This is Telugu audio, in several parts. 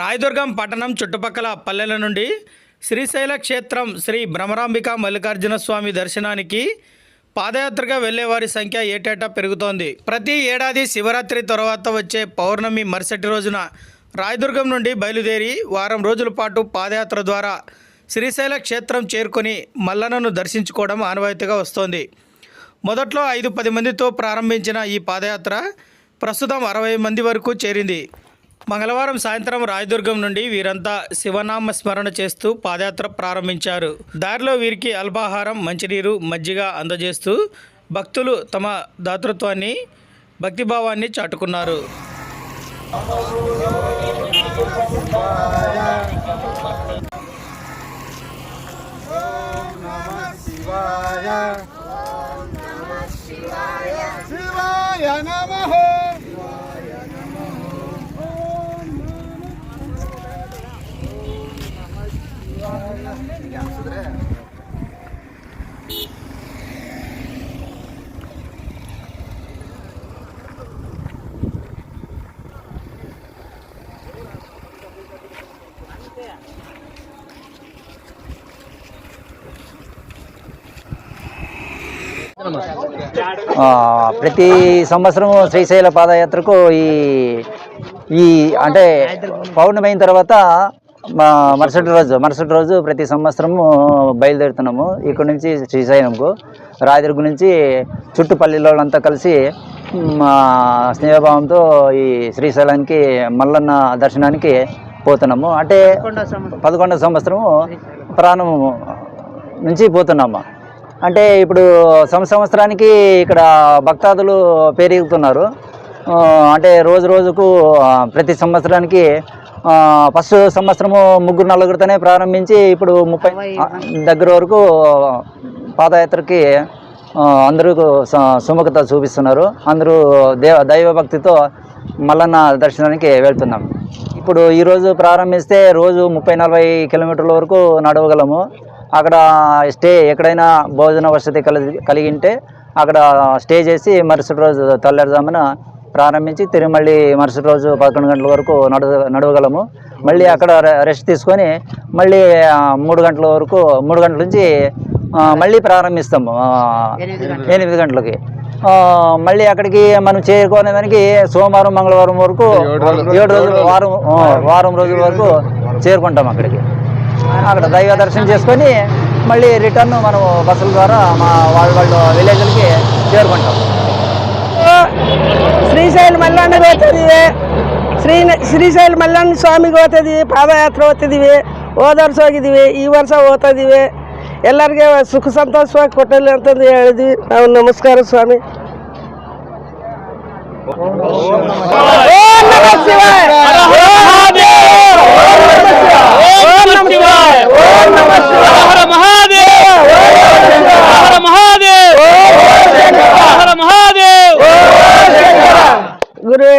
రాయదుర్గం పట్టణం చుట్టుపక్కల పల్లెల నుండి శ్రీశైల క్షేత్రం శ్రీ భ్రమరాంబిక మల్లికార్జున స్వామి దర్శనానికి పాదయాత్రగా వెళ్ళేవారి సంఖ్య ఏటేటా పెరుగుతోంది. ప్రతి ఏడాది శివరాత్రి తర్వాత వచ్చే పౌర్ణమి మరుసటి రోజున రాయదుర్గం నుండి బయలుదేరి వారం రోజుల పాటు పాదయాత్ర ద్వారా శ్రీశైల క్షేత్రం చేరుకొని మల్లనను దర్శించుకోవడం ఆనవాయితీగా వస్తోంది. మొదట్లో ఐదు పది మందితో ప్రారంభించిన ఈ పాదయాత్ర ప్రస్తుతం అరవై మంది వరకు చేరింది. మంగళవారం సాయంత్రం రాయదుర్గం నుండి వీరంతా శివనామ స్మరణ చేస్తూ పాదయాత్ర ప్రారంభించారు. దారిలో వీరికి అల్పాహారం మంచినీరు మజ్జిగ అందజేస్తూ భక్తులు తమ దాతృత్వాన్ని భక్తిభావాన్ని చాటుకున్నారు. ప్రతి సంవత్సరం శ్రీశైల పాదయాత్రకు ఈ ఈ అంటే పౌర్ణమి అయిన తర్వాత మా మరుసటి రోజు మరుసటి రోజు ప్రతి సంవత్సరము బయలుదేరుతున్నాము. ఇక్కడ నుంచి శ్రీశైలంకు రాయదుర్గం నుంచి చుట్టుపల్లిలో వాళ్ళంతా కలిసి మా స్నేహభావంతో ఈ శ్రీశైలానికి మల్లన్న దర్శనానికి పోతున్నాము. అంటే పదకొండవ సంవత్సరము ప్రాణం నుంచి పోతున్నాము. అంటే ఇప్పుడు సంవ- సంవత్సరానికి ఇక్కడ భక్తాదులు పెరుగుతున్నారు. అంటే రోజు రోజుకు ప్రతి సంవత్సరానికి ఫస్ట్ సంవత్సరము ముగ్గురు నలుగురితోనే ప్రారంభించి ఇప్పుడు ముప్పై దగ్గర వరకు పాదయాత్రకి అందరూ సుముఖత చూపిస్తున్నారు. అందరూ దేవ దైవభక్తితో మల్లన్న దర్శనానికి వెళ్తున్నాం. ఇప్పుడు ఈరోజు ప్రారంభిస్తే రోజు ముప్పై నలభై కిలోమీటర్ల వరకు నడవగలము. అక్కడ స్టే ఎక్కడైనా భోజన వసతి కలిగి కలిగింటే అక్కడ స్టే చేసి మరుసటి రోజు తెల్లారుజామున ప్రారంభించి తిరిగి మళ్ళీ మరుసటి రోజు పదకొండు గంటల వరకు నడవ నడవగలము. మళ్ళీ అక్కడ రె- రెస్ట్ తీసుకొని మళ్ళీ మూడు గంటల వరకు మూడు గంటల నుంచి మళ్ళీ ప్రారంభిస్తాము ఎనిమిది గంటలకి. మళ్ళీ అక్కడికి మనం చేరుకునే దానికి సోమవారం మంగళవారం వరకు ఏడు రోజులు. వారం వారం రోజుల వరకు చేరుకుంటాం అక్కడికి. అక్కడ దైవ దర్శనం చేసుకొని మళ్ళీ రిటర్న్ మనం బస్సుల ద్వారా మా వాళ్ళ వాళ్ళ విలేజ్లకి చేరుకుంటాం ಶ್ರೀಶೈಲ ಮಲ್ಲಣ್ಣ ಹೋಗ್ತದಿವೆ ಶ್ರೀ ಶ್ರೀಶೈಲ ಮಲ್ಲಣ್ಣ ಸ್ವಾಮಿಗೆ ಹೋಗ್ತದಿವಿ ಪಾದಯಾತ್ರೆ ಹೋಗ್ತಿದ್ದೀವಿ ಹೋದ ವರ್ಷ ಹೋಗಿದ್ದೀವಿ ಈ ವರ್ಷ ಹೋಗ್ತಿದ್ದೀವಿ ಎಲ್ಲರಿಗೆ ಸುಖ ಸಂತೋಷವಾಗಿ ಕೊಟ್ಟಲ್ಲಿ ಅಂತಂದು ಹೇಳಿದ್ವಿ ನಾವು ನಮಸ್ಕಾರ ಸ್ವಾಮಿ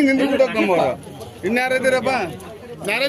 ನಿಂದು ಕೂಡ ನಮ್ಮ ಇನ್ಯಾರಿದ್ದೀರಪ್ಪ ನಾರೇ